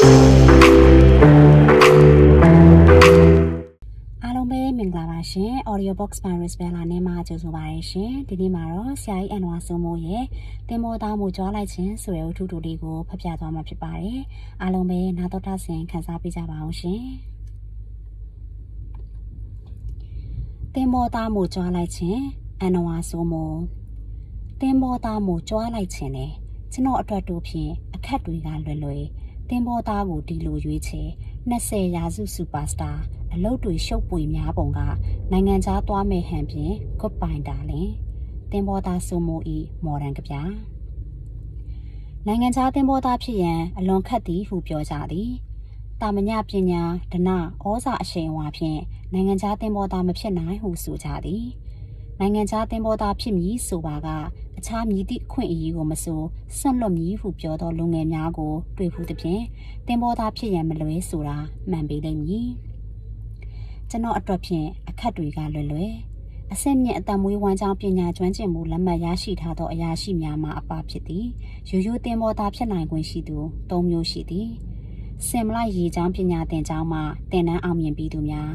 အားလုံးပဲမင်္ဂလာပါရှင် Audio Box Virus Bella နဲ့မှကြိုဆိုပါရရှင်ဒီနေ့မှာတော့ဆရာကြီးအန်ဝါစုံမိုးရဲ့တင်မောသားမှုကြွားလိုက်ခြင်းဆိုတဲ့အထုတူလေးကိုဖတ်ပြသွားမှာဖြစ်ပါတယ်အားလုံးပဲနာတော်တာဆင်ခန်းစားပေးကြပါအောင်ရှင်တင်မောသားမှုကြွားလိုက်ခြင်းအန်ဝါစုံမိုးတင်မောသားမှုကြွားလိုက်ခြင်းနဲ့ကျွန်တော်အတွက်တို့ဖြင့်အခက်တွေကလွယ်လွယ် တင်မောသားကိုဒီလိုရွေးချယ်20ရာစုစူပါစတာအလုတ်တွေရှုပ်ပွေများပုံကနိုင်ငံခြားသွားမဲ့ဟန်ဖြင့်ကွတ်ပိုင်တာလင်တင်ဘောသားစုံမိုဤမော်ဒန်ကဗျာနိုင်ငံခြားတင်ဘောသားဖြစ်ရန်အလွန်ခက်သည်ဟုပြောကြသည်တာမညပညာဒနာဩဇာအရှိန်အဝါဖြင့်နိုင်ငံခြားတင်ဘောသားမဖြစ်နိုင်ဟုဆိုကြသည် နိုင်ငံခြားတင်ဘောသားဖြစ်မည်ဆိုပါကအခြားမည်သည့်အခွင့်အရေးကိုမဆိုဆွန့်လွတ်မည်ဟုပြောသောလူငယ်များကို တွေ့ဖူးသဖြင့်တင်ဘောသားဖြစ်ရန်မလွဲဆိုတာမှန်ပေလိမ့်မည်ကျွန်တော်အတွက်ဖြင့်အခက်တွေကလွယ်လွယ်အဆင့်မြင့်အတမွေးဝမ်းကြောင်းပညာကျွမ်းကျင်မှုလက်မှတ်ရရှိထားသောအရာရှိများမှအပဖြစ်သည်ရိုးရိုးတင်မောသားဖြစ်နိုင်ခွင့်ရှိသူ၃မျိုးရှိသည်စင်မလိုက်ရေချောင်းပညာသင်ကျောင်းမှတင်နန်းအောင်မြင်ပြီးသူများ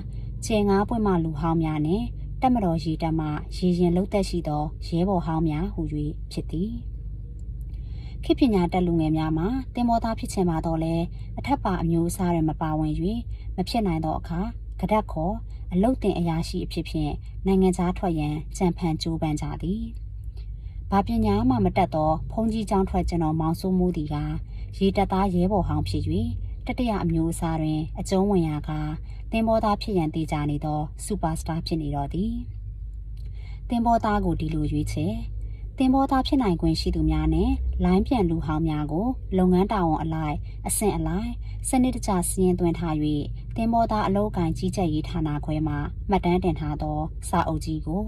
ခြေငါးပွင့်မှလူဟောင်းများနှင့် တက်မတော်ရေတက်မှရေရင်လုံးသက်ရှိသောရဲဘော်ဟောင်းများဟူ၍ဖြစ်သည်ခေတ်ပညာတက်လူငယ်များမှာတင်မောသားဖြစ်ချင်ပါတော့လဲအထက်ပါအမျိုးအစားတွေမပါဝင်၍မဖြစ်နိုင်သောအခါကဒက်ခေါ်အလုတ်တင်အရာရှိအဖြစ်ဖြင့်နိုင်ငံသားထွက်ရန်ကြံဖန်ကြိုးပမ်းကြသည်။ဘာပညာမှမတတ်သောဖုန်ကြီးကျောင်းထွက်ကျွန်တော်မောင်စိုးမှုသည်ကရေတက်သားရဲဘော်ဟောင်းဖြစ်၍တတရအမျိုးအစားတွင်အကျုံးဝင်ရာက တင်ဘောသားဖြစ်ရန်တည်ကြနေသောစူပါစတာဖြစ်နေတော်သည်။တင်ဘောသားကိုဒီလိုရွေးချယ်တင်ဘောသားဖြစ်နိုင်ခွင့်ရှိသူများနဲ့လိုင်းပြန်လူဟောင်းများကိုလုပ်ငန်းတာဝန်အလိုက်အဆင့်အလိုက်စနစ်တကျစီရင်သွင်းထား၍တင်မောသားအလောက်ကန်ကြီးကြပ်ရေးဌာနခွဲမှမှတ်တမ်းတင်ထားသော စာအုပ်ကြီးကို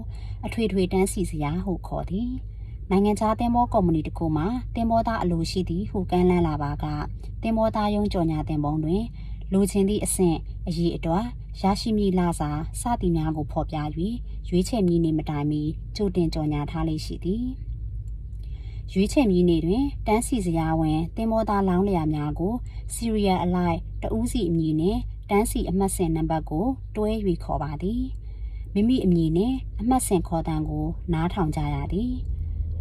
အထွေထွေတန်းစီစရာဟုခေါ်သည်နိုင်ငံခြားတင်မောကုမ္ပဏီတစ်ခုမှတင်မောသားအလိုရှိသည်ဟုကမ်းလှမ်းလာပါကတင်မောသားရုံးကြော်ညာတင်ပုံတွင် လူချင်းသည့်အဆင့်အရေးအတွက်ရရှိမည်လာစာစသည်များကိုဖော်ပြ၍ရွေးချယ်မည်နေမတိုင်မီကြိုတင်ကြော်ညာထားလေးရှိသည်ရွေးချယ်မည်နေတွင်တန်းစီစရာဝင်တင်မောသားလောင်းလျာများကိုစီရီယယ်အလိုက်တဦးစီအမည်နှင့်တန်းစီအမှတ်စဉ်နံပါတ်ကို တွဲ၍ခေါ်ပါသည်မိမိအမည်နှင့်အမှတ်စဉ်ခေါ်တန်းကို နားထောင်ကြရသည်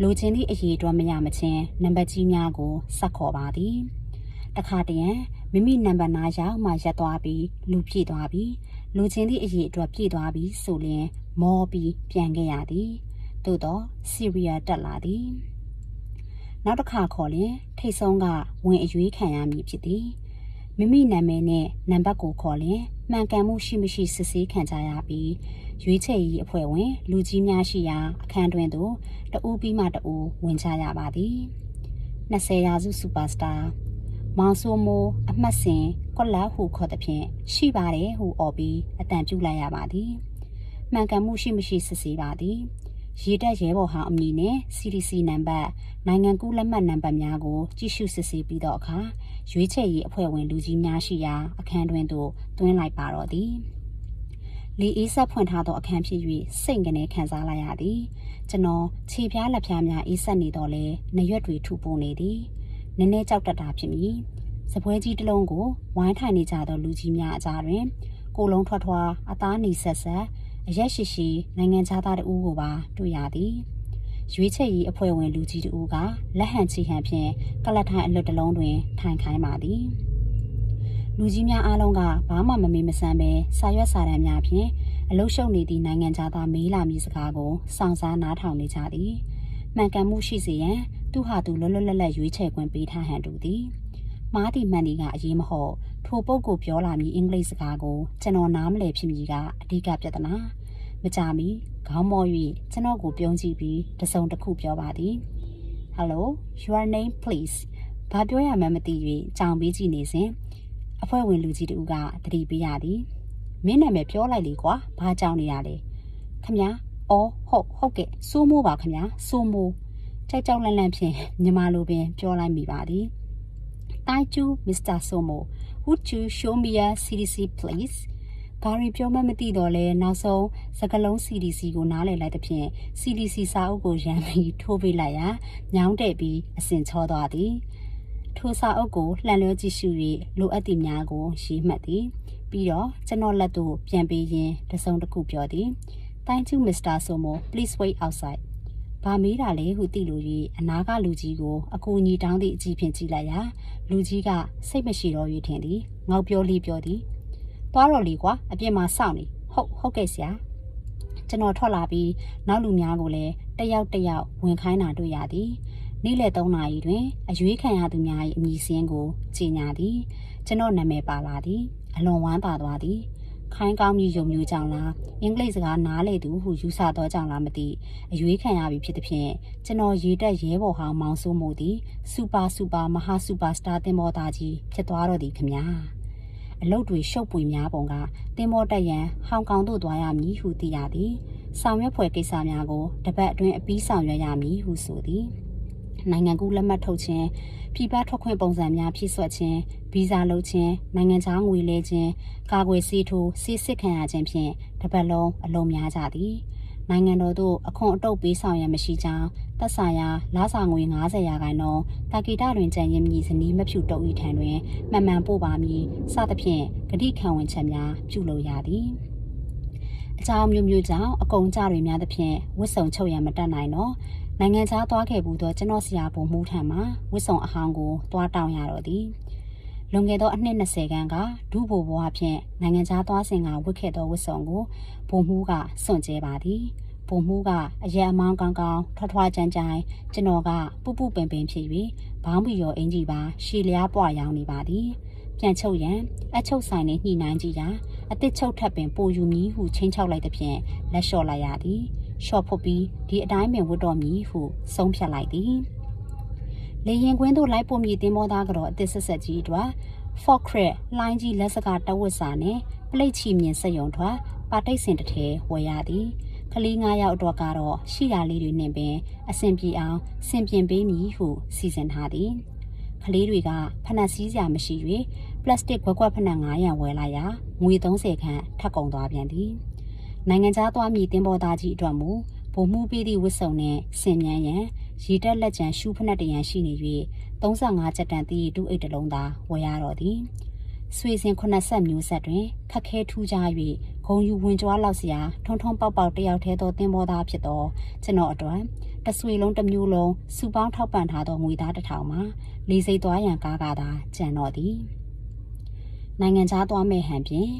လိုချင်သည့်အရေးအတွက်မရမချင်းနံပါတ်ကြီးများကိုဆက်ခေါ်ပါသည်တခါတရံ မိမိနံပါတ်နာရောက်မှရက်သွားပြီးလူပြည့်သွားပြီးလူချင်းသည့်အရေးအတွက်ပြည့်သွားပြီးဆိုလျင်မောပြီးပြန်ခဲ့ရသည်သို့တော့စီရီယာတက်လာသည်နောက်တစ်ခါခေါ်လျင်ထိတ်ဆုံးကဝင်အရွေးခံရမည်ဖြစ်သည်မိမိနာမည်နဲ့နံပါတ်ကိုခေါ်လျင်မှန်ကန်မှုရှိမရှိစစ်ဆေးခံကြရပြီးရွေးချယ်ရေးအဖွဲ့ဝင် လူကြီးများရှိရာအခန်းတွင်သို့တဦးပြီးမှတဦးဝင်ကြရပါသည်20ရာစုစူပါစတာ မောင်ဆိုမိုအမှတ်စဉ်ကွက်လာဟုခေါ်သဖြင့်ရှိပါတယ်ဟုអော်ပြီးအတန်ပြုလိုက်ရပါသည်မှန်ကန်မှုရှိမရှိစစ်ဆေးပါသည်ရေတက်ရဲဘော်ဟောင်းအမည်နဲ့ CDC နံပါတ်နိုင်ငံကူးလက်မှတ်နံပါတ်များကိုကြည့်ရှုစစ်ဆေးပြီးတော့အခါရွေးချယ်ရေးအဖွဲ့ဝင်လူကြီးများရှိရာအခန်းတွင်သို့တွင်းလိုက်ပါတော့သည်လီအေးဆက်ဖွင့်ထားသောအခန်းဖြစ်၍စိတ်ကနေခံစားလိုက်ရသည် ကျွန်တော်ခြေပြားလက်ပြားများအေးဆက်နေတော့လဲနရွက်တွေထူပုံနေသည် နည်းနည်းကြောက်တတ်တာဖြစ်မည်စပွဲကြီးတစ်လုံးကိုဝိုင်းထိုင်နေကြသောလူကြီးများအကြားတွင် ကိုလုံးထွက်ထွားအသားနီဆက်ဆက်အရက်ရှိရှိနိုင်ငံခြားသားတဦးကိုပါတွေ့ရသည်ရွေးချယ်ရေးအဖွဲ့ဝင်လူကြီးတဦးကလက်ဟန်ချီဟန်ဖြင့်ကလတ်ထိုင်အလွတ်တလုံးတွင်ထိုင်ခိုင်းပါသည်လူကြီးများအားလုံးကဘာမှမမေးမဆန်းပဲစာရွက်စာတမ်းများဖြင့်အလုရှုပ်နေသည့်နိုင်ငံသားသားမေးလာမည်စကားကိုစောင့်စားနားထောင်နေကြသည်မှန်ကန်မှုရှိစေရန် သူဟာသူလွတ်လွတ်လပ်လပ်ရွေးချယ်ခွင့်ပေးထားဟန်တူသည်မားတီမန်ဒီကအရေးမဟုတ်ထိုပုဂ္ဂိုလ်ပြောလာမည်အင်္ဂလိပ်စကားကိုကျွန်တော်နားမလည်ဖြစ်မည်ကအဓိကပြဿနာမကြမီခေါင်းမော့၍ကျွန်တော်ကိုပြုံးကြည့်ပြီးတစုံတစ်ခုပြောပါသည် Hello your name please ဘာပြောရမှန်းမသိ၍ကြောင်ပေးကြည့်နေစဉ်အဖွဲ့ဝင်လူကြီးတူကတတိပေးရသည်မင်းနာမည်ပြောလိုက်လေကွာဘာကြောင်နေရလဲခမညာအော်ဟုတ်ဟုတ်ကဲ့စိုးမိုးပါခမညာစိုးမိုး ကြိုက်ကြောက်လန့်လန့်ဖြင့်ညီမလိုပင်ပြောလိုက်မိပါသည်တိုင်ကျူ Mr. Somo would you show me a CDC please ဘာရီပြောမှမသိတော့လဲနောက်ဆုံးစကလုံး CDC ကိုနားလည်လိုက်သဖြင့် CDC စာအုပ်ကိုရမ်းပြီးထိုးပေးလိုက်ရာညောင်းတဲ့ပြီးအစင်ချောသွားသည်ထိုစာအုပ်ကိုလှန်လျောကြည့်ရှု၍လိုအပ်သည့်များကိုရေးမှတ်သည် ပြီးတော့ကျွန်တော်လက်သို့ပြန်ပေးရင်းတစုံတစ်ခုပြောသည် Thank you Mr. Somo please wait outside ဘာမေးတာလဲဟုသိလို၍အနာကလူကြီးကိုအကူအညီတောင်းသည့်အကြည့်ဖြင့်ကြည့်လိုက်ရာလူကြီးကစိတ်မရှိတော့၍ထင်သည်ငေါက်ပြောလီပြောသည်သွားတော့လီကွာအပြင်မှာစောင့်နေဟုတ်ဟုတ်ကဲ့ဆရာကျွန်တော်ထွက်လာပြီးနောက်လူများကိုလည်းတယောက်တယောက်ဝင်ခိုင်းတာတွေ့ရသည်နေ့လယ်3နာရီတွင်အရွေးခံရသူများ၏အမည်စင်းကိုကြီးညာသည်ကျွန်တော်နာမည်ပါလာသည်အလွန်ဝမ်းသာသွားသည် ခိုင်းကောင်းမြည်ယုံမျိုးကြောင့်လားအင်္ဂလိပ်စကားနားလေသူဟုယူဆသောကြောင့်လားမသိအရွေးခံရပြီဖြစ်သည်ဖြင့်ကျွန်တော်ရေတက်ရဲဘော်ဟောင်းမောင်စိုးမှုသည်စူပါစူပါမဟာစူပါစတာတင်မောသားကြီးဖြစ်သွားတော့သည်ခင်ဗျာအလုတ်တွေရှုပ်ပွေများပုံကတင်မောတက်ရန်ဟောင်ကောင်သို့သွားရမည်ဟုသိရသည်ဆောင်ရွက်ဖွယ်ကိစ္စများကိုတပတ်အတွင်းအပြီးဆောင်ရွက်ရမည်ဟုဆိုသည်နိုင်ငံကူးလက်မှတ်ထုတ်ခြင်း ပြည်ပထွက်ခွင့်ပုံစံများဖြည့်ဆွတ်ခြင်းဗီဇာလုပ်ခြင်းနိုင်ငံခြားငွေလဲခြင်းကာကွယ်ဆေးထိုးဆေးစစ်ခံရခြင်းဖြင့်တပတ်လုံးအလုံးများကြသည်နိုင်ငံတော်သို့အခွန်အတုပ်ပေးဆောင်ရန်မရှိကြောင်းသက်ဆိုင်ရာလစာငွေ90ရာခိုင်နှုန်းတာကီတာတွင်ကြံရင်မြည်စနီးမဖြူတုပ်ဤထံတွင်မှန်မှန်ပို့ပါမည်စသဖြင့်ဂတိခံဝင်ချက်များပြုလုပ်ရသည်အကြောင်းမျိုးမျိုးကြောင့်အကုန်ကြတွေများသဖြင့်ဝစ်စုံချုပ်ရန်မတတ်နိုင်တော့ နိုင်ငံခြားသွားခဲ့ဘူးသောကျွန်တော်ဆရာဘုံမူထံမှဝစ်စုံအဟောင်းကိုတွားတောင်းရတော့သည်လွန်ခဲ့သောအနှစ်20ခန်းကဒုဗိုလ်ဘွားဖြင့်နိုင်ငံခြားသွားစဉ်ကဝစ်ခဲ့သောဝစ်စုံကိုဘုံမှုကစွန့်ကြဲပါသည်ပုံမှုကအရက်အမောင်းကောင်းကောင်းထွားထွားကြမ်းကြမ်းကျွန်တော်ကပူပူပင်ပင်ဖြစ်၍ဘောင်းပီရောအင်ကြီးပါရှည်လျားပွားရောင်းနေပါသည်ပြန်ချုပ်ရန်အချုပ်ဆိုင်နှင့်ညှိနှိုင်းကြည့်ရာအသစ်ချုပ်ထပ်ပင်ပိုယူမည်ဟုချင်းချောက်လိုက်သဖြင့်လက်လျှော့လိုက်ရသည် ရှော့ဖုတ်ပြီးဒီအတိုင်းပင်ဝတ်တော်မည်ဟုဆုံးဖြတ်လိုက်သည်လေရင်ကွင်းသို့လိုက်ပို့မည်တင်မောသားကတော့အသစ်ဆက်ဆက်ကြီးအတွက် Fort Crest လိုင်းကြီးလက်စကတဝတ်စာနှင့်ပလိတ်ချီမြင်စက်ယုံထွာပါတိတ်စင်တထဲဝယ်ရသည်ကလေး9ယောက်အတွက်ကတော့ရှိရာလေးတွေနဲ့ပင်အဆင်ပြေအောင်ဆင်ပြင်ပေးမည်ဟုစီစဉ်ထားသည်ကလေးတွေကဖနက်စည်းစရာမရှိ၍ပလတ်စတစ်ခွက်ခွက်ဖနက်900ဝယ်လိုက်ရာငွေ30ခန့်ထပ်ကုန်သွားပြန်သည် နိုင်ငံခြားသွားမည်တင်ပေါ်သားကြီးအတွက်မူဗိုလ်မှုပေးသည့်ဝစ်စုံနှင့်ဆင်မြန်းရန်ရေတက်လက်ကျန်ရှူးဖနက်တရန်ရှိနေ၍35ကျပ်တန်သည့်တူအိတ်တလုံးသာဝယ်ရတော့သည်ဆွေစဉ်9ဆက်မျိုးဆက်တွင်ခက်ခဲထူးခြား၍ဂုံယူဝင်ကြွားလောက်စရာထုံထုံပေါက်ပေါက်တယောက်တည်းသောတင်ပေါ်သားဖြစ်သောကျွန်တော်အတွက်တဆွေလုံးတစ်မျိုးလုံးစုပေါင်းထောက်ပံ့ထားသောငွေသားတစ်ထောင်မှာလေးစိတ်သွားရန်ကားကားသာကျန်တော့သည်နိုင်ငံခြားသွားမဲ့ဟန်ဖြင့်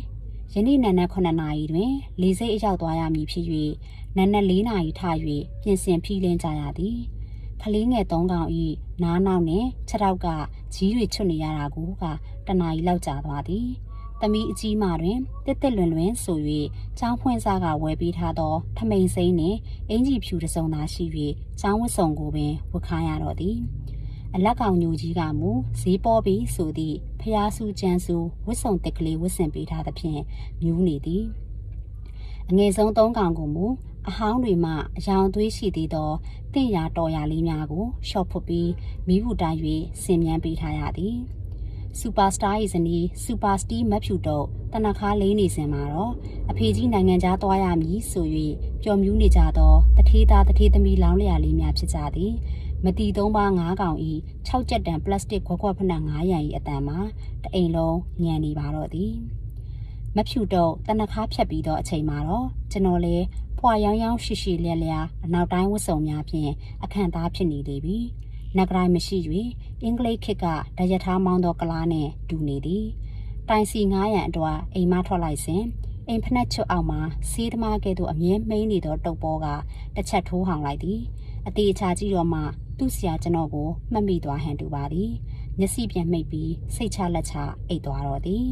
ယနေ့နံနက်9နာရီတွင်လေးစိတ်အရောက်သွားရမည်ဖြစ်၍နံနက်4နာရီထ၍ပြင်ဆင်ဖြီးလင်းကြရသည်ကလေးငယ်၃ကောင်ဤနားနောက်နှင့်ခြေထောက်ကကြီးတွေချွတ်နေရတာကိုကတနာရီလောက်ကြာသွားသည်။သမီးအကြီးမတွင်တစ်တစ်လွင်လွင်ဆို၍ចောင်းဖွင့်စားကဝယ်ပေးထားသောထမိန်စိမ့်နှင့်အင်ကြီးဖြူတစ်စုံသာရှိ၍ចောင်းဝတ်စုံကိုပင်ဝတ်ခါရတော့သည်။ အလက်ကောင်ညူကြီးကမူဈေးပေါ်ပြီးဆိုသည့်ဖျားစုကျန်းစုဝတ်စုံတက်ကလေးဝတ်ဆင်ပေးထားသဖြင့်မြူးနေသည်။အငယ်ဆုံးသုံးကောင်ကိုမူအဟောင်းတွေမှအယောင်သွေးရှိသေးသောတင့်ရာတော်ရာလေးများကိုရှော့ဖွတ်ပြီးမိဘူးတိုင်း၍ဆင်မြန်းပေးထားရသည်စူပါစတာ၏ဇနီးစူပါစတီမက်ဖြူတော့တနခါလေးနေစဉ်မှာတော့အဖေကြီးနိုင်ငံခြားသွားရမည်ဆို၍ပျော်မြူးနေကြသောတထေးသားတထေးသမီးလောင်းလျာလေးများဖြစ်ကြသည် မတီသုံးပါး၅ကောင်ဤ6ကြက်တန်ပလတ်စတစ်ခွက်ခွက်ဖနက်9ရန်ဤအတန်မှာတအိမ်လုံးညံနေပါတော့သည်မဖြူတော့တနခါဖြတ်ပြီးတော့အချိန်မှာတော့ကျွန်တော်လည်းဖွာရောင်းရောင်းရှိရှိလျက်လျာအနောက်တိုင်းဝတ်စုံများဖြင့်အခန့်သားဖြစ်နေသေးပြီနဂရိုင်းမရှိ၍အင်္ဂလိပ်ခေတ်ကဒရထားမောင်းသောကလားနှင့်တူနေသည်တိုင်စီ900ရန်အတွက်အိမ်မထွက်လိုက်စဉ်အိမ်ဖက်ချွတ်အောက်မှာစီးသမားကဲ့သို့အမြဲမိန်နေသောတုပ်ပေါ်ကတစ်ချက်ထိုးဟောင်လိုက်သည်အသေးအချာကြည့်တော့မှ သူ့ဆရာကျွန်တော်ကိုမှတ်မိသွားဟန်တူပါသည်မျက်စိပြန်မိတ်ပြီးစိတ်ချလက်ချအိတ်သွားတော့သည်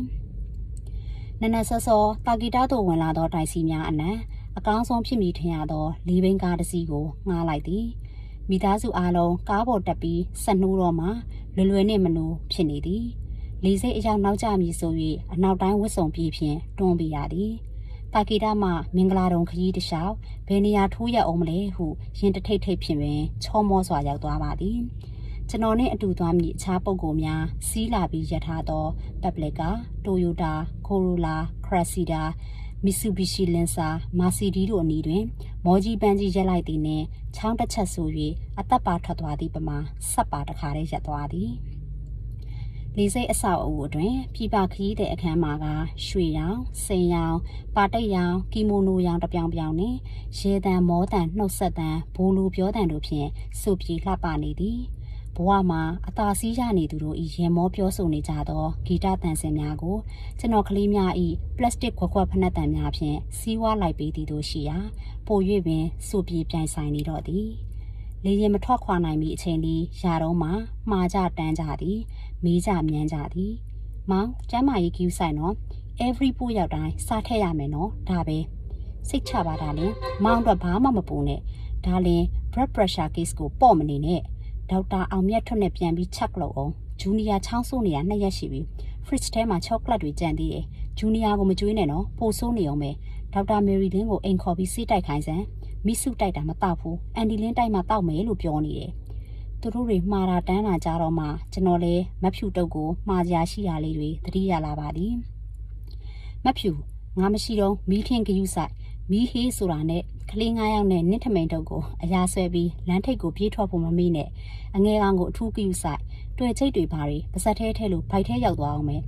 နနဆောဆောတာဂီတာတို့ဝင်လာသောတိုင်စီများအနံအကောင်းဆုံးဖြစ်မိထင်ရသောလီဘင်းကားတစ်စီးကိုငှားလိုက်သည်မိသားစုအားလုံးကားပေါ်တက်ပြီးဆက်နှိုးတော့မှလွယ်လွယ်နဲ့မနိုးဖြစ်နေသည်လီစိတ်အရောက်နောက်ကျမည်ဆို၍အနောက်တိုင်းဝတ်စုံပြေးဖြင့်တွန်းပြရသည် တာကီတာမှမင်္ဂလာတုံခရီးတစ်လျှောက်ဘယ်နေရာထိုးရအောင်မလဲဟုရင်တထိတ်ထိတ်ဖြင့်ပင်ချောမောစွာရောက်သွားပါသည်ကျွန်တော်နဲ့အတူသွားမည့်အခြားပုဂ္ဂိုလ်များစီးလာပြီးရထားသောပက်ပလီကာတိုယိုတာကိုရိုလာခရစီဒါမစ်ဆူဘီရှီလင်ဆာမာစီဒီတို့အနီးတွင် မော်ကြီးပန်းကြီးရက်လိုက်သည်နှင့်ချောင်းတစ်ချက်ဆို၍အသက်ပါထွက်သွားသည့်ပမာဆက်ပါတခါတည်းရက်သွားသည် လေးစိတ်အဆောက်အဦအတွင်းပြပခရီးတဲ့အခန်းမှာကရွှေရောင်၊စိန်ရောင်၊ပါတိတ်ရောင်၊ကီမိုနိုရောင်တစ်ပြောင်ပြောင်နဲ့ရေတံမောတံနှုတ်ဆက်တံဘိုးလူပြောတံတို့ဖြင့်စုပြေလှပနေသည်ဘဝမှာအသာစီးရနေသူတို့ဤရေမောပြောဆိုနေကြသောဂီတတန်စင်များကိုကျွန်တော်ကလေးများဤပလတ်စတစ်ခွက်ခွက်ဖနက်တံများဖြင့်စီးဝါးလိုက်ပေးသည်တို့ရှိရာပို၍ပင်စုပြေပြိုင်ဆိုင်နေတော့သည်လေရင်မထွက်ခွာနိုင်မီအချိန်လေးရာတော့မှမှားကြတန်းကြသည် မီးကြမြန်းကြသည်မောင်ကျမ်းမာရေးကူးဆိုင်နော် every ပို့ရောက်တိုင်းစားထည့်ရမယ်နော်ဒါပဲစိတ်ချပါတာလင်မောင်တော့ဘာမှမပူနဲ့ဒါလင် blood pressure case ကိုပေါ့မနေနဲ့ဒေါက်တာအောင်မြတ်ထွတ်နဲ့ပြန်ပြီး check လုပ်အောင်ဂျူနီယာချောင်းဆိုးနေရနှစ်ရက်ရှိပြီ fridge ထဲမှာ chocolate တွေကြံသေးတယ်ဂျူနီယာကိုမကြွေးနဲ့နော်ပိုဆိုးနေအောင်ပဲဒေါက်တာမယ်ရီလင်းကိုအိမ်ခေါ်ပြီးစီးတိုက်ခိုင်းစမ်းမိစုတိုက်တာမတောက်ဘူးအန်ဒီလင်းတိုက်မှာတောက်မယ်လို့ပြောနေတယ် သူတို့တွေမှားတာတန်းတာကြတော့မှကျွန်တော်လည်းမဖြူတုပ်ကိုမှားကြရှိရလေးတွေသတိရလာပါသည်မဖြူငါမရှိတော့မီးခင်းကယူဆိုင်မီးဟေးဆိုတာနဲ့ကလေး9ယောက်နဲ့နင့်ထမိန်တုပ်ကိုအရာဆွဲပြီးလမ်းထိပ်ကိုပြေးထွက်ဖို့မမေ့နဲ့အငယ်ကောင်ကိုအထူးကယူဆိုင်တွေ့ချိတ်တွေပါတွေပါစက်ထဲထဲလို့ဘိုက်ထဲရောက်သွားအောင်မယ်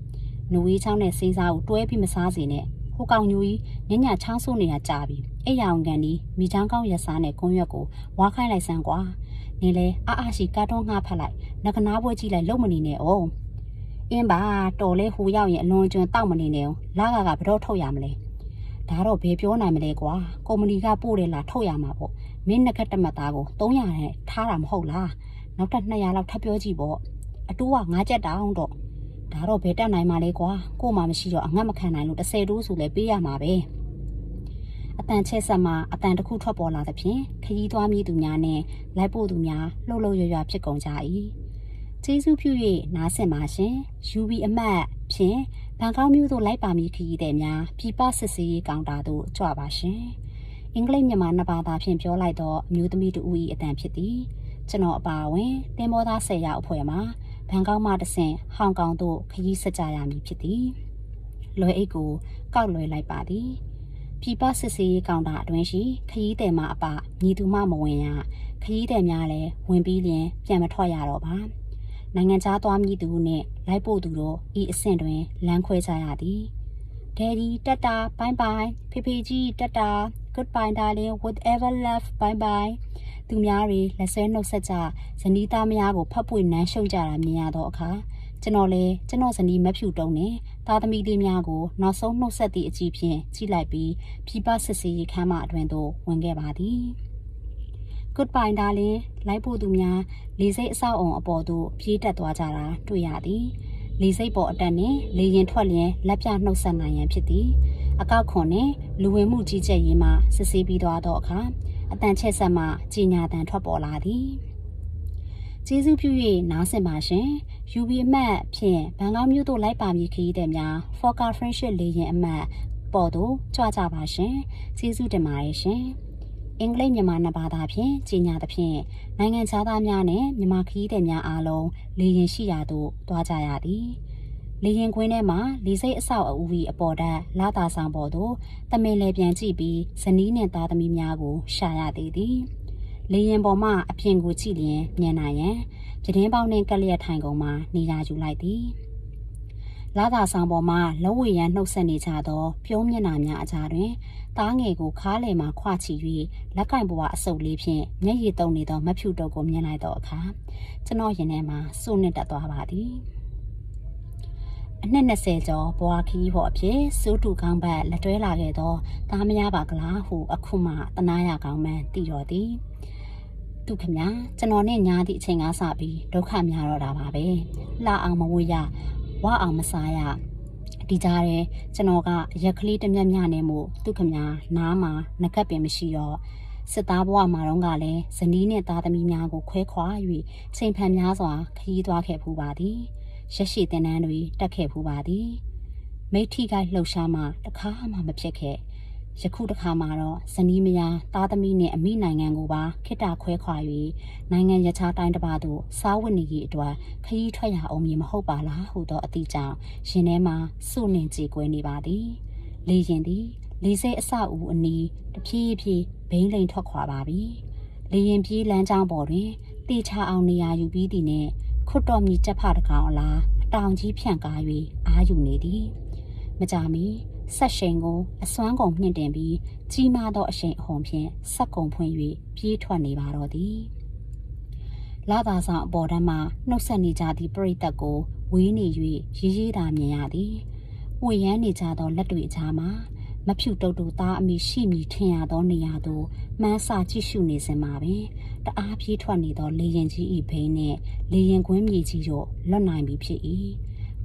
နူဝေးချောင်းနဲ့စိမ့်စားကိုတွဲပြီးမစားစေနဲ့ဟိုကောင်ညူကြီးညညချောင်းဆိုးနေတာကြာပြီအဲ့ရောင်ကန်ဒီမိချောင်းကောင်းရစားနဲ့ကွန်ရွက်ကိုဝါခိုင်းလိုက်စမ်းကွာ နေလေအာအာရှိကာတော့ငှားဖက်လိုက်ငကနာပွဲကြည့်လိုက်လုံမနေနဲ့အောင်အင်းပါတော်လဲဟိုရောက်ရင်အလွန်ကျွန်းတောက်မနေနဲ့အောင်လာကကဘတော့ထုတ်ရမလဲဒါတော့ဘယ်ပြောနိုင်မလဲကွာကုမ္ပဏီကပို့တယ်လားထုတ်ရမှာပေါ့မင်းနကတ်တမတ်သားကို300နဲ့ထားတာမဟုတ်လားနောက်ထပ်200လောက်ထပ်ပြောကြည့်ပေါ့အတိုးက9ချက်တောင်းတော့ဒါတော့ဘယ်တက်နိုင်မှာလဲကွာကို့မှာမရှိတော့အငတ်မခံနိုင်လို့30တိုးဆိုလဲပေးရမှာပဲ အတန်ချက်ဆက်မှာအတန်တစ်ခုထွက်ပေါ်လာသဖြင့်ခရီးသွားမည်သူများနဲ့လိုက်ပို့သူများလှုပ်လှုပ်ရွရွဖြစ်ကုန်ကြ၏ကျေးဇူးပြု၍နားဆင်ပါရှင် UV အမတ်ဖြင့်ဘန်ကောက်မြို့သို့လိုက်ပါမည်ခရီးသည်များပြပစစ်စီရေးကောင်တာသို့ကြွပါရှင်အင်္ဂလိပ်မြန်မာနှစ်ဘာသာဖြင့်ပြောလိုက်သောအမျိုးသမီးတူဦး၏အတန်ဖြစ်သည်ကျွန်တော်အပါအဝင်တင်မောသား10ရောက်အဖွဲ့မှာဘန်ကောက်မှတဆင့်ဟောင်ကောင်သို့ခရီးဆက်ကြရမည်ဖြစ်သည်လွယ်အိတ်ကိုကောက်လွယ်လိုက်ပါသည် ပြည်ပစစ်စေးရေးကောင်တာအတွင်းရှိခရီးသည်မှအပညီသူမှမဝင်ရခရီးသည်များလည်းဝင်ပြီးလျင်ပြန်မထွက်ရတော့ပါနိုင်ငံခြားသွားမည်သူနှင့်လိုက်ပို့သူတို့ဤအဆင့်တွင်လမ်းခွဲကြရသည်ဒယ်ဒီတက်တာဘိုင်ဘိုင်ဖေဖေကြီးတက်တာ goodbye darling whatever love bye bye သူများတွေလက်ဆွဲနှုတ်ဆက်ကြဇနီးသားများကိုဖတ်ပွေနမ်းရှုံကြတာမြင်ရတော့အခါကျွန်တော်လည်းကျွန်တော်ဇနီးမဖြူတုံးနဲ့ သားသမီးလေးများကိုနောက်ဆုံးနှုတ်ဆက်သည့်အကြည့်ဖြင့်ကြည့်လိုက်ပြီးပြပစစ်စီရေးခမ်းမအတွင်သို့ဝင်ခဲ့ပါသည် goodbye darling လိုက်ဖို့သူများလေစိတ်အဆောက်အုံအပေါ်သို့ပြေးတက်သွားကြတာတွေ့ရသည်လေစိတ်ပေါ်အတက်နှင့်လေရင်ထွက်လျင်လက်ပြနှုတ်ဆက်နိုင်ရန်ဖြစ်သည်အကောက်ခွန်နှင့်လူဝင်မှုကြီးကြပ်ရေးမှစစ်ဆေးပြီးသွားသောအခါအတန်ချက်ဆက်မှကြီးညာတန်ထွက်ပေါ်လာသည်ကျေးဇူးပြု၍နားဆင်ပါရှင် UV အမှတ်ဖြင့်ဘန်ကောက်မြို့သို့လိုက်ပါမည်ခရီးသည်များ Fokker Friendship လေယာဉ်အမှတ်ပေါ်သို့ကြွကြပါရှင်ကျေးဇူးတင်ပါတယ်ရှင်အင်္ဂလိပ်မြန်မာနှစ်ဘာသာဖြင့်ကြီးညာသဖြင့်နိုင်ငံခြားသားများနဲ့မြန်မာခရီးသည်များအားလုံးလေယာဉ်ရှိရာသို့သွားကြရသည်လေရင်ကွင်းထဲမှာလေစိတ်အဆောက်အဦကြီးအပေါ်ဓာတ်လာတာဆောင်ပေါ်သို့တမင်လေပြန်ကြည့်ပြီးဇနီးနှင့်သားသမီးများကိုရှာရသေးသည် လေရင်ပေါ်မှအပြင်ကိုကြည့်လျင်မြင်နိုင်ရန်ပြတင်းပေါင်းနှင့်ကက်လျက်ထိုင်ကုန်မှနေရာယူလိုက်သည်လာတာဆောင်ပေါ်မှလောဝေရန်နှုတ်ဆက်နေကြသောပြုံးမျက်နှာများအကြားတွင်သားငယ်ကိုခါးလယ်မှခွချီ၍လက်ကင်ဘွားအစုပ်လေးဖြင့်မျက်ရည်တုံနေသောမဖြူတုပ်ကိုမြင်လိုက်သောအခါကျွန်တော်ရင်ထဲမှာစိုးနစ်တက်သွားပါသည်အနှစ်20ကျော်ဘွားခီးဖို့အဖြစ်စူးတူကောင်းဘက်လက်တွဲလာခဲ့သောသားမယားပါကလားဟု အခုမှတနာရကောင်းမှန်းသိတော်သည် သူခမကျွန်တော်နဲ့ညာသည့်အချိန်ကစပြီးဒုက္ခများတော့တာပါပဲလှအောင်မဝေးရဝအောင်မစားရဒီကြားထဲကျွန်တော်ကရက်ကလေးတစ်မျက်မျက်နဲ့မို့သူခမနားမှာငကပ်ပင်မရှိတော့စစ်သားဘဝမှာတော့ကလည်းဇနီးနဲ့သားသမီးများကိုခွဲခွာ၍ချိန်ဖန်များစွာခရီးသွားခဲ့ဖူးပါသည်ရရှိတင်နန်းတွေတက်ခဲ့ဖူးပါသည်မိထီကိုက်လှုပ်ရှားမှတခါမှမဖြစ်ခဲ့ ယခုတခါမှာတော့ဇနီးမယားသားသမီးနဲ့အမိနိုင်ငံကိုပါခိတ္တခွဲခွာ၍နိုင်ငံရခြားတိုင်းတစ်ပါးသို့စားဝတ်နေရေးအတွက်ခရီးထွက်ရအောင်မည်မဟုတ်ပါလားဟုသောအသည့်ကြောင့်ရင်ထဲမှာစုနှင်ကြေကွဲနေပါသည်လေရင်သည်လေစိတ်အဆအူအနီးတဖြည်းဖြည်းဘိန်းလိန်ထွက်ခွာပါပြီလေရင်ပြေးလမ်းကြောင်းပေါ်တွင်တေချာအောင်နေရာယူပြီးသည်နှင့်ခွတ်တော်မြီကြက်ဖတကောင်အလားအတောင်ကြီးဖြန့်ကား၍အာယူနေသည်မကြမီ ဆက်ရှိန်ကိုအစွမ်းကုန်မြင့်တင်ပြီးကြီးမားသောအရှိန်အဟုန်ဖြင့်ဆက်ကုံဖွင့်၍ပြေးထွက်နေပါတော့သည်လာသာဆောင်အပေါ်တန်းမှနှုတ်ဆက်နေကြသည့်ပရိသတ်ကိုဝေးနေ၍ရေးရေးသာမြင်ရသည်ဝေရမ်းနေကြသောလက်တွေအကြားမှာမဖြူတုတ်တူသားအမိရှိမီထင်ရသောနေရာသို့မှန်းစာကြည့်ရှုနေစင်ပါပင်တအားပြေးထွက်နေသောလေရင်ကြီး၏ဘိန်းနှင့်လေရင်ကွင်းမြေကြီးတို့လွတ်နိုင်ပြီဖြစ်၏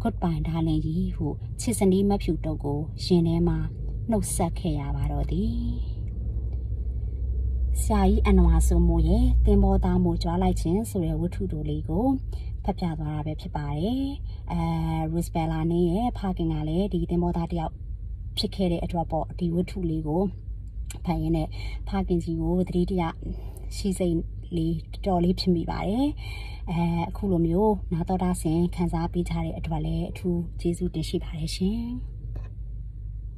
goodbye darling ကြီးဟုချစ်စနီးမဖြူတုတ်ကိုရင်ထဲမှာနှုတ်ဆက်ခဲ့ရပါတော့သည်ဆရာကြီးအန်နဝါဆိုမို့ရဲ့တင်ဘောသားမို့ကြွားလိုက်ခြင်းဆိုတဲ့ဝတ္ထုတို့လေးကိုဖတ်ပြသွားတာပဲဖြစ်ပါတယ်အဲ Rosbella နဲ့ရဲ့ဖခင်ကလည်းဒီတင်ဘောသားတယောက်ဖြစ်ခဲ့တဲ့အတွက်ပေါ့ဒီဝတ္ထုလေးကိုဖတ်ရင်းနဲ့ဖခင်ကြီးကိုသတိတရရှိစိတ် လေးတော်တော်လေးဖြစ်မိပါတယ်အဲအခုလိုမျိုးနာတော်တာဆင်ခန်းစားပေးကြတဲ့အတွက်လည်းအထူးကျေးဇူးတင်ရှိပါတယ်ရှင်